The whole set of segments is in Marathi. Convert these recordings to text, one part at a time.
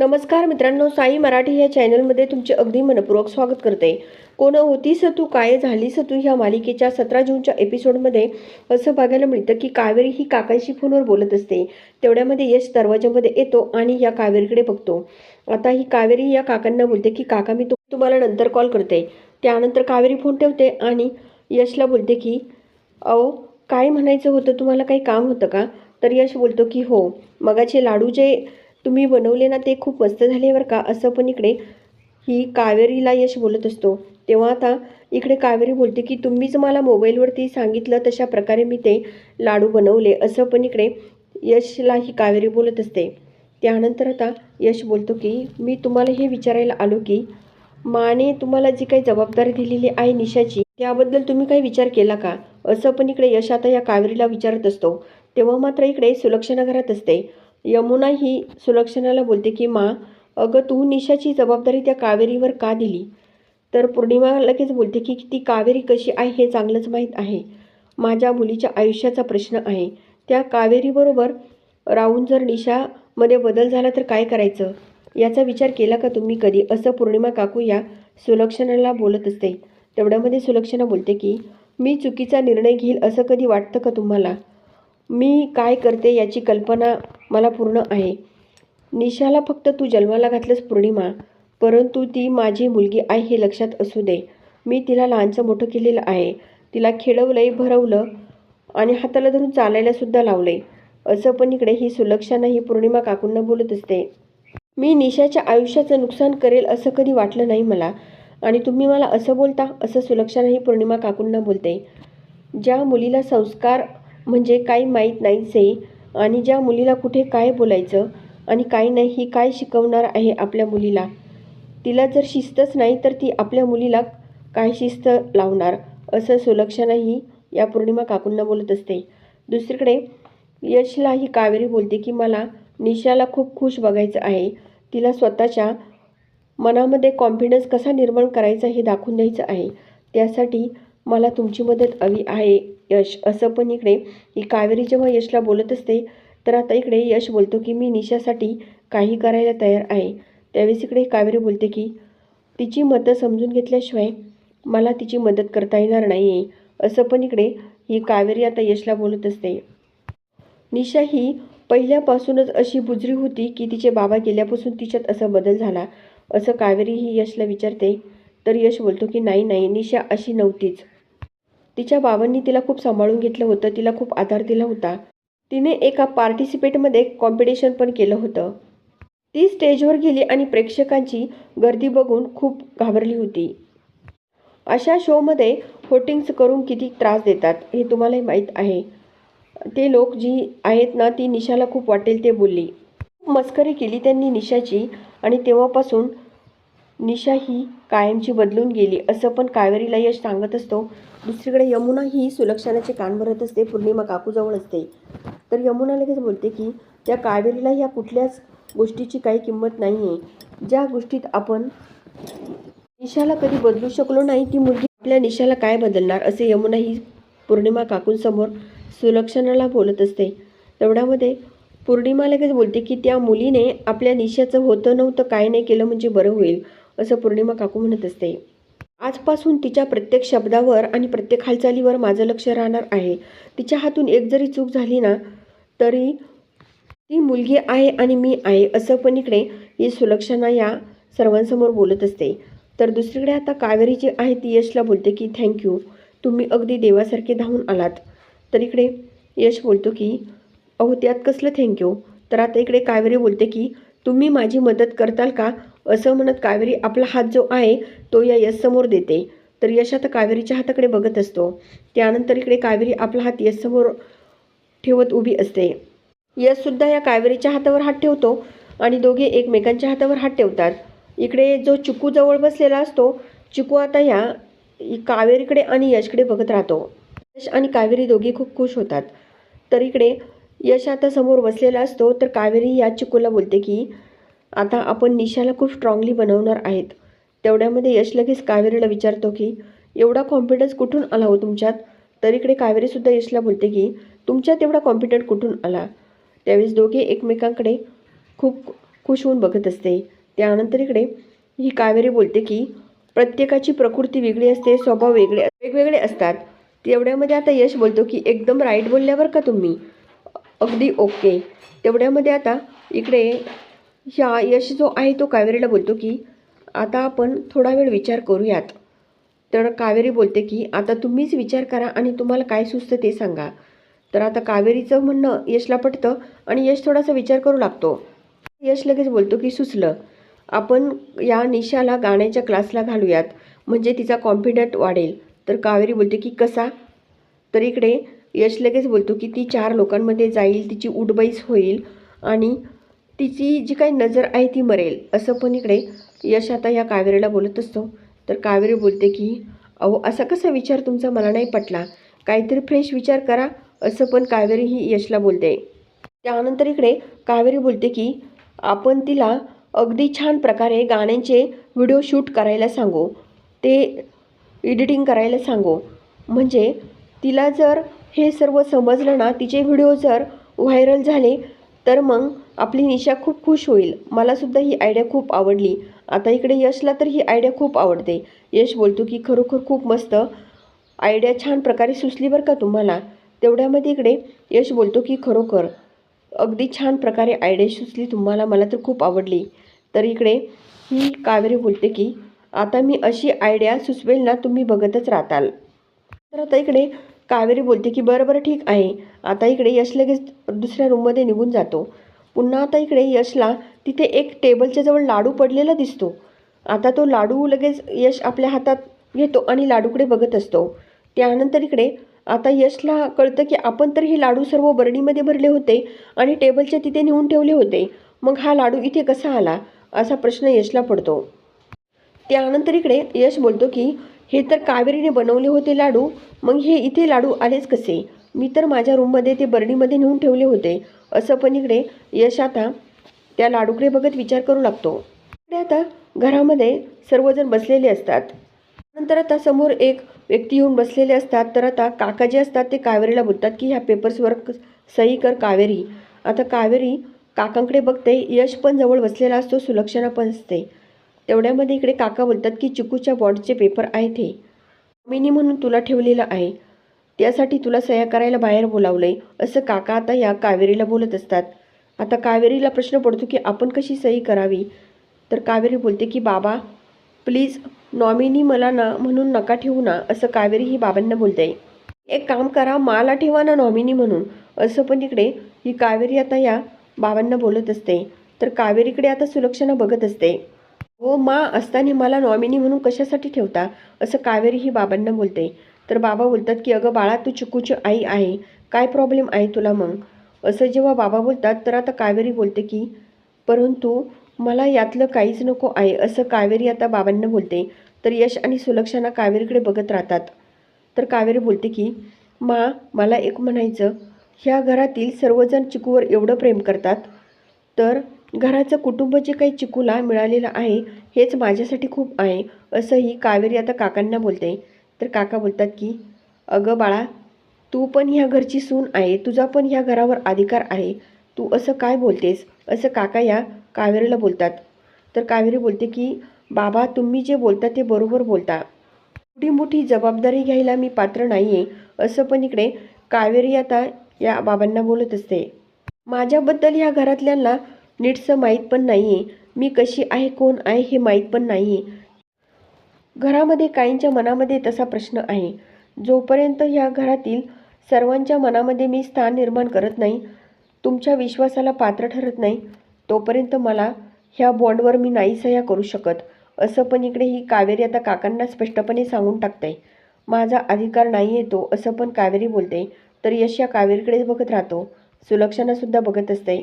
नमस्कार मित्रांनो साई मराठी या चॅनलमध्ये तुमचे अगदी मनपूर्वक स्वागत करते. कोण होतीस तू काय झालीस तू ह्या मालिकेच्या सतरा जूनच्या एपिसोडमध्ये असं बघायला मिळतं की कावेरी ही काकांशी फोनवर बोलत असते. तेवढ्यामध्ये यश दरवाज्यामध्ये येतो आणि या कावेरीकडे बघतो. आता ही कावेरी या काकांना बोलते की काका मी तुम्हाला नंतर कॉल करते. त्यानंतर कावेरी फोन ठेवते आणि यशला बोलते की अहो काय म्हणायचं होतं? तुम्हाला काही काम होतं का? तर यश बोलतो की हो मगाचे लाडू जे तुम्ही बनवले ना ते खूप मस्त झाले बरं का. असं पण इकडे ही कावेरीला यश बोलत असतो. तेव्हा आता इकडे कावेरी बोलते की तुम्हीच मला मोबाईलवरती सांगितलं तशा प्रकारे मी ते लाडू बनवले. असं पण इकडे यशला ही कावेरी बोलत असते. त्यानंतर आता यश बोलतो की मी तुम्हाला हे विचारायला आलो की माने तुम्हाला जी काही जबाबदारी दिलेली आहे निशाची त्याबद्दल तुम्ही काही विचार केला का? असं पण इकडे यश आता या कावेरीला विचारत असतो. तेव्हा मात्र इकडे सुलक्षणा घरात असते. यमुना ही सुलक्षणाला बोलते की मा अगं तू निशाची जबाबदारी त्या कावेरीवर का दिली? तर पौर्णिमा लगेच बोलते की ती कावेरी कशी आहे हे चांगलंच माहीत आहे. माझ्या मुलीच्या आयुष्याचा प्रश्न आहे. त्या कावेरीबरोबर राहून जर निशामध्ये बदल झाला तर काय करायचं? याचा विचार केला का तुम्ही कधी? असं पौर्णिमा काकू या सुलक्षणाला बोलत असते. तेवढ्यामध्ये सुलक्षणा बोलते की मी चुकीचा निर्णय घेईल असं कधी वाटतं का तुम्हाला? मी काय करते याची कल्पना मला पूर्ण आहे. निशाला फक्त तू जन्माला घातलंस पौर्णिमा परंतु ती माझी मुलगी आहे हे लक्षात असू दे. मी तिला लहानचं मोठं केलेलं आहे. तिला खेळवलंय भरवलं आणि हाताला धरून चालायलासुद्धा लावलं लावलंय. असं पण इकडे ही सुलक्षणा ही पौर्णिमा काकूंना बोलत असते. मी निशाच्या आयुष्याचं नुकसान करेल असं कधी वाटलं नाही मला. आणि तुम्ही मला असं बोलता असं सुलक्षणा ही पौर्णिमा काकूंना बोलते. ज्या मुलीला संस्कार म्हणजे काही माहीत नाहीचे आणि ज्या मुलीला कुठे काय बोलायचं आणि काय नाही ही काय शिकवणार आहे आपल्या मुलीला? तिला जर शिस्तच नाही तर ती आपल्या मुलीला काय शिस्त लावणार? असं सुलक्षणाही या पौर्णिमा काकूंना बोलत असते. दुसरीकडे यशला ही कावेरी बोलते की मला निशाला खूप खुश बघायचं आहे. तिला स्वतःच्या मनामध्ये कॉन्फिडन्स कसा निर्माण करायचा हे दाखवून द्यायचं आहे. त्यासाठी मला तुमची मदत हवी आहे यश. असं पण इकडे ही कावेरी जेव्हा यशला बोलत असते तर आता इकडे यश बोलतो की मी निशासाठी काही करायला तयार आहे. त्यावेळेस इकडे कावेरी बोलते की तिची मतं समजून घेतल्याशिवाय मला तिची मदत करता येणार नाही आहे असं पण इकडे ही कावेरी आता यशला बोलत असते. निशा ही पहिल्यापासूनच अशी बुजरी होती की तिचे बाबा गेल्यापासून तिच्यात असा बदल झाला. असं कावेरी ही यशला विचारते तर यश बोलतो की नाही नाही निशा अशी नव्हतीच. तिच्या बाबांनी तिला खूप सांभाळून घेतलं होतं तिला खूप आधार दिला होता. तिने एका पार्टिसिपेटमध्ये कॉम्पिटिशन पण केलं होतं. ती स्टेजवर गेली आणि प्रेक्षकांची गर्दी बघून खूप घाबरली होती. अशा शोमध्ये होटिंग्स करून किती त्रास देतात हे तुम्हालाही माहीत आहे. ते लोक जी आहेत ना ती निशाला खूप वाटेल ते बोलली. खूप मस्करी केली त्यांनी निशाची आणि तेव्हापासून निशा ही कायमची बदलून गेली असं पण कावेरीला यश सांगत असतो. दुसरीकडे यमुना ही सुलक्षणाचे कान भरत असते पौर्णिमा काकूजवळ असते. तर यमुना लगेच बोलते की त्या कावेरीला ह्या कुठल्याच गोष्टीची काही किंमत नाही आहे ज्या गोष्टीत आपण निशाला कधी बदलू शकलो नाही ती मुलगी आपल्या निशाला काय बदलणार? असे यमुना ही पौर्णिमा काकूंसमोर सुलक्षणाला बोलत असते. तेवढ्यामध्ये पौर्णिमा लगेच बोलते की त्या मुलीने आपल्या निशाचं होतं नव्हतं काय नाही केलं म्हणजे बरं होईल असं पौर्णिमा काकू म्हणत असते. आजपासून तिच्या प्रत्येक शब्दावर आणि प्रत्येक हालचालीवर माझं लक्ष राहणार आहे. तिच्या हातून एक जरी चूक झाली ना तरी ती मुलगी आहे आणि मी आहे असं पण इकडे ही सुलक्षणा या सर्वांसमोर बोलत असते. तर दुसरीकडे आता कावेरी जी आहे ती यशला बोलते की थँक्यू तुम्ही अगदी देवासारखे धावून आलात. तर इकडे यश बोलतो की अहो त्यात कसलं थँक्यू तर आता इकडे कावेरी बोलते की तुम्ही माझी मदत करताल का? असं म्हणत कावेरी आपला हात जो आहे तो या यशसमोर देते. तर यश आता कावेरीच्या हाताकडे बघत असतो. त्यानंतर इकडे कावेरी आपला हात यशसमोर ठेवत उभी असते. यशसुद्धा या कावेरीच्या हातावर हात ठेवतो आणि दोघे एकमेकांच्या हातावर हात ठेवतात. इकडे जो चिकू जवळ बसलेला असतो चिकू आता ह्या कावेरीकडे आणि यशकडे बघत राहतो. यश आणि कावेरी दोघे खूप खुश होतात. तर इकडे यश आता समोर बसलेला असतो तर कावेरी या चिकूला बोलते की आता आपण निशाला खूप स्ट्रॉंगली बनवणार आहेत. तेवढ्यामध्ये यश लगेच कावेरीला विचारतो की एवढा कॉन्फिडन्स कुठून आला हो तुमच्यात? तर इकडे कावेरीसुद्धा यशला बोलते की तुमच्यात एवढा कॉन्फिडंट कुठून आला? त्यावेळेस दोघे एकमेकांकडे खूप खुश होऊन बघत असते. त्यानंतर इकडे ही कावेरी बोलते की प्रत्येकाची प्रकृती वेगळी असते स्वभाव वेगळे वेगवेगळे असतात. तेवढ्यामध्ये आता यश बोलतो की एकदम राईट बोलल्यावर का तुम्ही? अगदी ओके. तेवढ्यामध्ये आता इकडे ह्या यश जो आहे तो कावेरीला बोलतो की आता आपण थोडा वेळ विचार करूयात. तर कावेरी बोलते की आता तुम्हीच विचार करा आणि तुम्हाला काय सुचतं ते सांगा. तर आता कावेरीचं म्हणणं यशला पटतं आणि यश थोडासा विचार करू लागतो. यश लगेच बोलतो की सुचलं. आपण या निशाला गाण्याच्या क्लासला घालूयात. म्हणजे तिचा कॉन्फिडंट वाढेल. तर कावेरी बोलते की कसा? तर इकडे यश लगेच बोलतो की ती चार लोकांमध्ये जाईल तिची उडबाईस होईल आणि तिची जी काही नजर आहे ती मरेल असं पण इकडे यश आता या कावेरीला बोलत असतो. तर कावेरी बोलते की अहो असा कसा विचार तुमचा मला नाही पटला. काहीतरी फ्रेश विचार करा असं पण कावेरी ही यशला बोलते. त्यानंतर इकडे कावेरी बोलते की आपण तिला अगदी छान प्रकारे गाण्यांचे व्हिडिओ शूट करायला सांगू. ते एडिटिंग करायला सांगू. म्हणजे तिला जर हे सर्व समजलं ना तिचे व्हिडिओ जर व्हायरल झाले तर मग आपली निशा खूप खुश होईल. मलासुद्धा ही आयडिया खूप आवडली. आता इकडे यशला तर ही आयडिया खूप आवडते. यश बोलतो की खरोखर खूप मस्त. आयडिया छान प्रकारे सुचली बरं का तुम्हाला? तेवढ्यामध्ये इकडे यश बोलतो की खरोखर. अगदी छान प्रकारे आयडिया सुचली तुम्हाला. मला तर खूप आवडली. तर इकडे ही कावेरी बोलते की आता मी अशी आयडिया सुचवेल ना तुम्ही बघतच राहताल. तर आता इकडे कावेरी बोलते की बरं बरं ठीक आहे. आता इकडे यश लगेच दुसऱ्या रूममध्ये निघून जातो. पुन्हा आता इकडे यशला तिथे एक टेबलच्या जवळ लाडू पडलेला दिसतो. आता तो लाडू लगेच यश आपल्या हातात घेतो आणि लाडूकडे बघत असतो. त्यानंतर इकडे आता यशला कळतं की आपण तर हे लाडू सर्व बरणीमध्ये भरले होते आणि टेबलच्या तिथे नेऊन ठेवले होते. मग हा लाडू इथे कसा आला? असा प्रश्न यशला पडतो. त्यानंतर इकडे यश बोलतो की हे तर कावेरीने बनवले होते लाडू. मग हे इथे लाडू आलेच कसे? मी तर माझ्या रूममध्ये ते बरणीमध्ये नेऊन ठेवले होते. असं पण इकडे यश आता त्या लाडूकडे बघत विचार करू लागतो. इकडे आता घरामध्ये सर्वजण बसलेले असतात. नंतर आता समोर एक व्यक्ती येऊन बसलेले असतात. तर आता काका जे असतात ते कावेरीला बोलतात की ह्या पेपर्सवर सही कर कावेरी. आता कावेरी काकांकडे बघते. यश पण जवळ बसलेला असतो. सुलक्षणा पण असते. तेवढ्यामध्ये इकडे काका बोलतात की चिकूच्या बॉन्डचे पेपर आहेत हे. मिनी म्हणून तुला ठेवलेलं आहे. त्यासाठी तुला सह्या करायला बाहेर बोलावलंय. असं काका आता या कावेरीला बोलत असतात. आता कावेरीला प्रश्न पडतो की आपण कशी सही करावी? तर कावेरी बोलते की बाबा प्लीज नॉमिनी मला ना म्हणून नका ठेवू ना असं कावेरी ही बाबांना बोलते. एक काम करा माला ठेवा ना नॉमिनी म्हणून असं पण इकडे ही कावेरी आता या बाबांना बोलत असते. तर कावेरीकडे आता सुलक्षणा बघत असते. हो मा असताना मला नॉमिनी म्हणून कशासाठी ठेवता? असं कावेरी ही बाबांना बोलते. तर बाबा बोलतात की अगं बाळा तू चिकूची आई आहे. काय प्रॉब्लेम आहे तुला मग? असं जेव्हा बाबा बोलतात तर आता कावेरी बोलते की परंतु मला यातलं काहीच नको आहे असं कावेरी आता बाबांना बोलते. तर यश आणि सुलक्षणा कावेरीकडे बघत राहतात. तर कावेरी बोलते की मा मला एक म्हणायचं. ह्या घरातील सर्वजण चिकूवर एवढं प्रेम करतात. तर घराचं कुटुंब जे काही चिकूला मिळालेलं आहे हेच माझ्यासाठी खूप आहे असंही कावेरी आता काकांना बोलते. तर काका बोलतात की अगं बाळा तू पण ह्या घरची सून आहे तुझा पण ह्या घरावर अधिकार आहे. तू असं काय बोलतेस? असं काका या कावेरीला बोलतात. तर कावेरी बोलते की बाबा तुम्ही जे बोलता ते बरोबर बोलता. मोठी मोठी जबाबदारी घ्यायला मी पात्र नाही आहे असं पण इकडे कावेरी आता या बाबांना बोलत असते. माझ्याबद्दल ह्या घरातल्यांना नीटसं माहीत पण नाही आहे मी कशी आहे कोण आहे हे माहीत पण नाही आहे घरामध्ये काहींच्या मनामध्ये तसा प्रश्न आहे. जोपर्यंत ह्या घरातील सर्वांच्या मनामध्ये मी स्थान निर्माण करत नाही तुमच्या विश्वासाला पात्र ठरत नाही तोपर्यंत मला ह्या बॉन्डवर मी नाही सह्या करू शकत असं पण इकडे ही कावेरी आता काकांना स्पष्टपणे सांगून टाकते माझा अधिकार नाही येतो असं पण कावेरी बोलते. तर यश या कावेरीकडेच बघत राहतो. सुलक्षणासुद्धा बघत असते.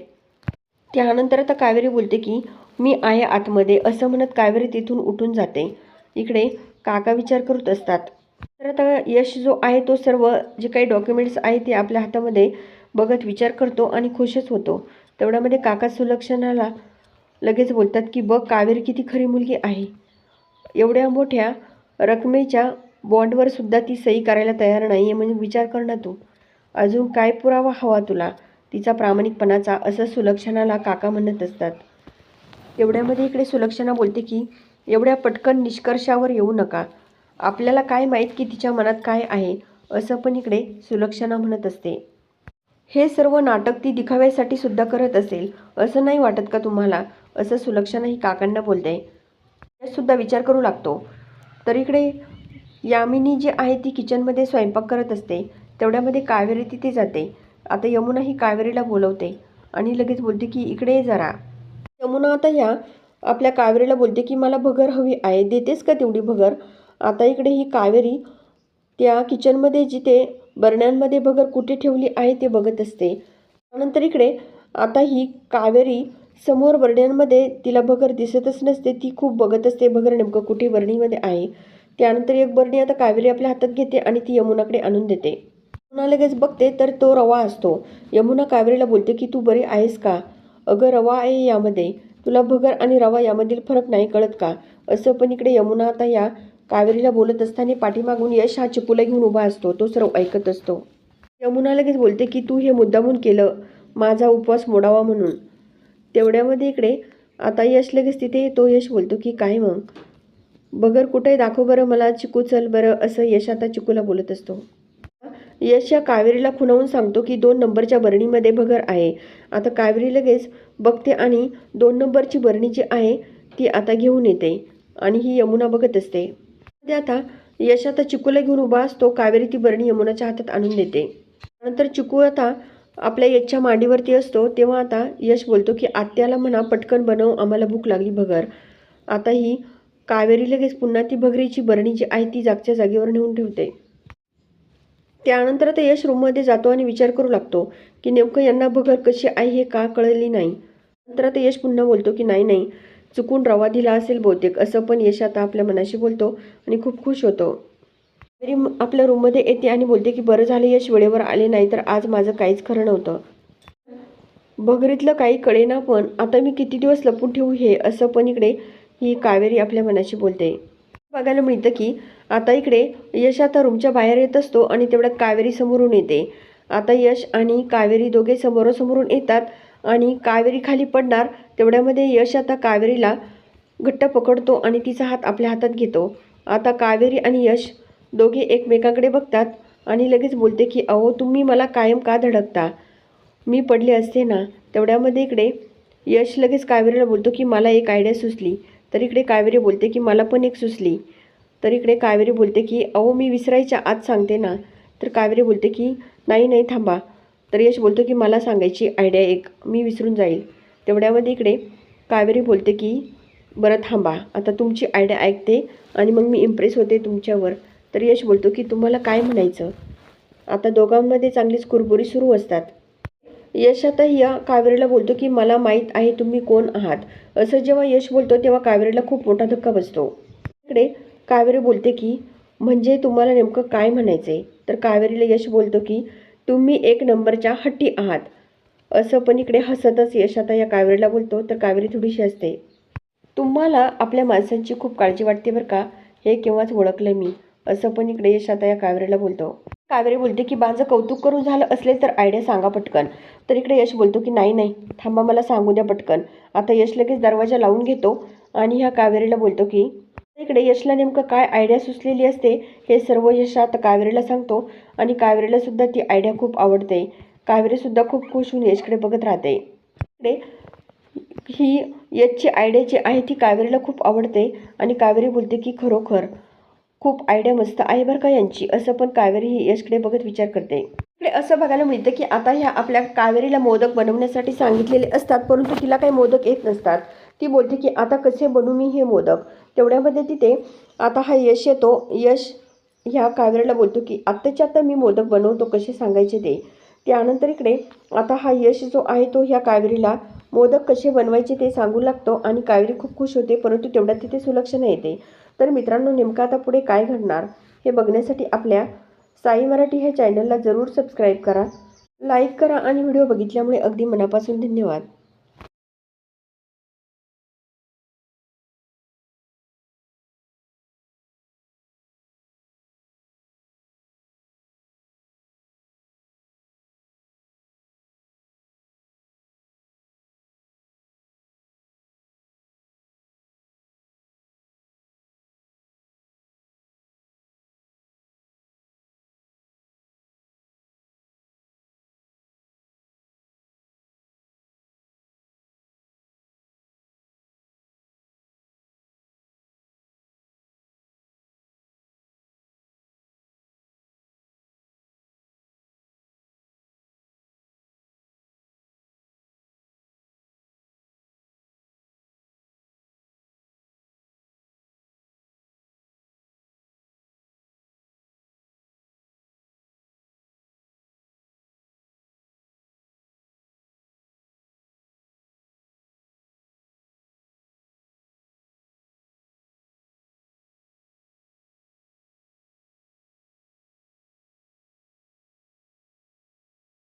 त्यानंतर आता कावेरी बोलते की मी आहे आतमध्ये. असं म्हणत कावेरी तिथून उठून जाते. इकडे काका विचार करत असतात. तर आता यश जो आहे तो सर्व जे काही डॉक्युमेंट्स आहे ते आपल्या हातामध्ये बघत विचार करतो आणि खुशच होतो. तेवढ्यामध्ये काका सुलक्षणाला लगेच बोलतात की बघ कावेरी किती खरी मुलगी आहे. एवढ्या मोठ्या रकमेच्या बॉन्डवर सुद्धा ती सही करायला तयार नाही आहे म्हणजे विचार कर ना तू. अजून काय पुरावा हवा तुला? तिचा प्रामाणिकपणाचा असं सुलक्षणाला काका म्हणत असतात. एवढ्यामध्ये इकडे सुलक्षणा बोलते की एवढ्या पटकन निष्कर्षावर येऊ नका. आपल्याला काय माहीत की तिच्या मनात काय आहे? असं पण इकडे सुलक्षणा म्हणत असते. हे सर्व नाटक ती दिखाव्यासाठी सुद्धा करत असेल असं नाही वाटत का तुम्हाला? असं सुलक्षणा ही काकांना बोलते. सुद्धा विचार करू लागतो. तर इकडे यामिनी जी आहे ती किचनमध्ये स्वयंपाक करत असते. तेवढ्यामध्ये कावेरी तिथे जाते. आता यमुना ही कावेरीला बोलवते आणि लगेच बोलते की इकडे जरा. यमुना आता ह्या आपल्या कावेरीला बोलते की मला भगर हवी आहे देतेस का तेवढी भगर? आता इकडे ही कावेरी त्या किचनमध्ये जिथे बरण्यांमध्ये भगर कुठे ठेवली आहे ते बघत असते. त्यानंतर इकडे आता ही कावेरी समोर बरण्यांमध्ये तिला भगर दिसतच नसते ती खूप बघत असते भगर नेमकं कुठे बरणीमध्ये आहे. त्यानंतर एक बरणी आता कावेरी आपल्या हातात घेते आणि ती यमुनाकडे आणून देते. यमुना लगेच बघते तर तो रवा असतो. यमुना कावेरीला बोलते की तू बरी आहेस का? अगं रवा आहे यामध्ये. तुला भगर आणि रवा यामधील फरक नाही कळत का? असं पण इकडे यमुना आता या कावेरीला बोलत असताना पाठीमागून यश हा चिपूला घेऊन उभा असतो. तो सर्व ऐकत असतो. यमुना लगेच बोलते की तू हे मुद्दामून केलं. माझा उपवास मोडावा म्हणून. तेवढ्यामध्ये इकडे आता यश लगेच तिथे तो यश बोलतो की काय मग? बगर कुठे दाखव बरं मला. चिकू चल बरं. असं यश आता चिकूला बोलत असतो. यश या कावेरीला खुणावून सांगतो की दोन नंबरच्या बरणीमध्ये भगर आहे. आता कावेरी लगेच बघते आणि दोन नंबरची बरणी जी आहे ती आता घेऊन येते आणि ही यमुना बघत असते. आता यश आता चिकूला घेऊन उभा असतो कावेरी ती बरणी यमुनाच्या हातात आणून देते. नंतर चिकू आता आपल्या यशच्या मांडीवरती असतो तेव्हा आता यश बोलतो की आत्याला म्हणा पटकन बनव आम्हाला भूक लागली भगर. आता ही कावेरी लगेच पुन्हा ती भगरीची बरणी जी आहे ती जागच्या जागेवर नेऊन ठेवते. त्यानंतर ते यश रूममध्ये जातो आणि विचार करू लागतो की नेमकं यांना भगर कशी आहे हे का कळली नाही. नंतर ते यश पुन्हा बोलतो की नाही नाही चुकून रवा दिला असेल बहुतेक असं पण यश आता आपल्या मनाशी बोलतो आणि खूप खुश होतो. तरी आपल्या रूममध्ये येते आणि बोलते की बरं झालं यश वेळेवर आले नाही तर आज माझं काहीच खरं नव्हतं. भगरीतलं काही कळेना पण आता मी किती दिवस लपून ठेवू हे असं पण इकडे ही कावेरी आपल्या मनाशी बोलते. बघायला मिळतं की आता इकडे यश आता रूमच्या बाहेर येत असतो आणि तेवढ्यात कावेरी समोरून येते. आता यश आणि कावेरी दोघे समोरासमोरून येतात आणि कावेरी खाली पडणार तेवढ्यामध्ये यश आता कावेरीला घट्ट पकडतो आणि तिचा हात आपल्या हातात घेतो. आता कावेरी आणि यश दोघे एकमेकांकडे बघतात आणि लगेच बोलते की अहो तुम्ही मला कायम का धडकता? मी पडले असते ना. तेवढ्यामध्ये इकडे यश लगेच कावेरीला बोलतो की मला एक आयडिया सुचली. तर इकडे कावेरी बोलते की मला पण एक सुचली. तर इकडे कावेरी बोलते की अहो मी विसरायच्या आत सांगते ना. तर कावेरी बोलते की नाही नाही थांबा. तर यश बोलतो की मला सांगायची आयडिया एक मी विसरून जाईल. तेवढ्यामध्ये इकडे कावेरी बोलते की बरं थांबा आता तुमची आयडिया ऐकते आणि मग मी इम्प्रेस होते तुमच्यावर. तर यश बोलतो की तुम्हाला काय म्हणायचं? आता दोघांमध्ये चांगलीच कुरबुरी सुरू असतात. यश आता या कावेरीला बोलतो की मला माहीत आहे तुम्ही कोण आहात. असं जेव्हा यश बोलतो तेव्हा कावेरीला खूप मोठा धक्का बसतो. इकडे कावेरी बोलते की म्हणजे तुम्हाला नेमकं काय म्हणायचं आहे तर कावेरीला यश बोलतो की तुम्ही एक नंबरच्या हट्टी आहात. असं पण इकडे हसतच यश आता या कावेरीला बोलतो तर कावेरी थोडीशी असते तुम्हाला आपल्या माणसांची खूप काळजी वाटते बरं का? हे केव्हाच ओळखलं मी. असं पण इकडे यश आता या कावेरीला बोलतो. कावेरी बोलते की माझं कौतुक करून झालं असले तर आयडिया सांगा पटकन. तर इकडे यश बोलतो की नाही नाही थांबा मला सांगू द्या पटकन. आता यश लगेच दरवाजा लावून घेतो आणि ह्या कावेरीला बोलतो की इकडे यशला नेमकं काय आयडिया सुचलेली असते हे सर्व यश आता कावेरीला सांगतो. आणि कावेरीला सुद्धा ती आयडिया खूप आवडते. कावेरी सुद्धा खूप खुश होऊन यशकडे बघत राहते. इकडे ही यशची आयडिया जी आहे ती कावेरीला खूप आवडते. आणि कावेरी बोलते की खरोखर खूप आयडिया मस्त आहे बरं का यांची असं पण कावेरी ही यशकडे बघत विचार करते. इकडे असं बघायला मिळतं की आता ह्या आपल्या कावेरीला मोदक बनवण्यासाठी सांगितलेले असतात परंतु तिला काही मोदक येत नसतात. ती बोलते की आता कसे बनू मी हे मोदक? तेवढ्यामध्ये तिथे आता हा यश येतो. यश ह्या कावेरीला बोलतो की आत्ताच्या आत्ता मी मोदक बनवतो कसे सांगायचे ते. त्यानंतर इकडे आता हा यश जो आहे तो ह्या कावेरीला मोदक कसे बनवायचे ते सांगू लागतो आणि कावेरी खूप खुश होते परंतु तेवढ्यात तिथे सुलक्षणा येते. तर मित्रांनो नेमकं आता पुढे काय घडणार हे बघण्यासाठी आपल्या साई मराठी ह्या चॅनलला जरूर सबस्क्राईब करा लाईक करा आणि व्हिडिओ बघितल्यामुळे अगदी मनापासून धन्यवाद.